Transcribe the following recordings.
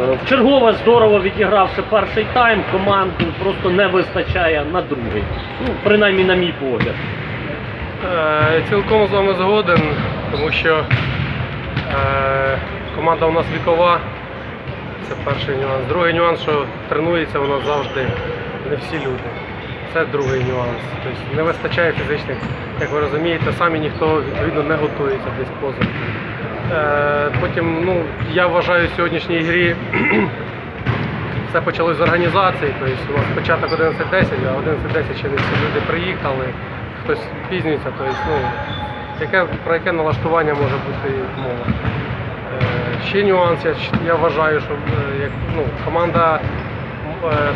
Е, Вчергове здорово відігравши перший тайм, команду просто не вистачає на другий. Ну, принаймні на мій погляд. Е, Цілком з вами згоден, тому що е, команда у нас вікова. Це перший нюанс. Другий нюанс, що тренується у нас завжди не всі люди. Це другий нюанс. Тобто не вистачає фізичних, як ви розумієте, самі ніхто відповідно не готується десь поза. Е, потім, ну, я вважаю, в сьогоднішній грі все почалось з організації. Тобто у нас початок 11.10, а 11.10 ще не всі люди приїхали, хтось пізнюється. Тобто, ну, яке, про яке налаштування може бути мова. Е, Ще нюанс, я, вважаю, що е, як, ну, команда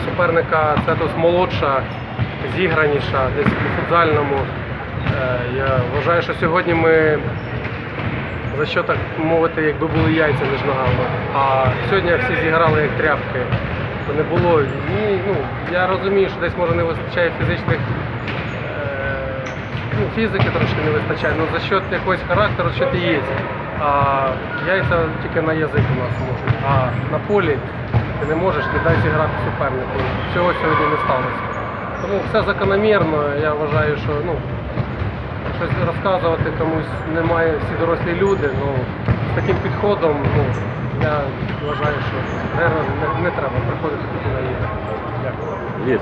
суперника це тут молодша, зіграніша, десь у футзальному. Я вважаю, що сьогодні ми за що так мовити, якби були яйця між ногами. А сьогодні всі зіграли як тряпки. Не було ні, ну, я розумію, що десь може не вистачає фізичних. е, Ну, фізики трошки не вистачає, але за счет якогось характеру що ти є. А яйця тільки на язик у нас можуть. А на полі ти не можеш, не дай зіграти супернику. Цього сьогодні не сталося. Тому все закономірно. Я вважаю, що ну, щось розказувати комусь немає всі дорослі люди. Ну, з таким підходом ну, я вважаю, що не, не треба приходити туди на. Дякую. Є.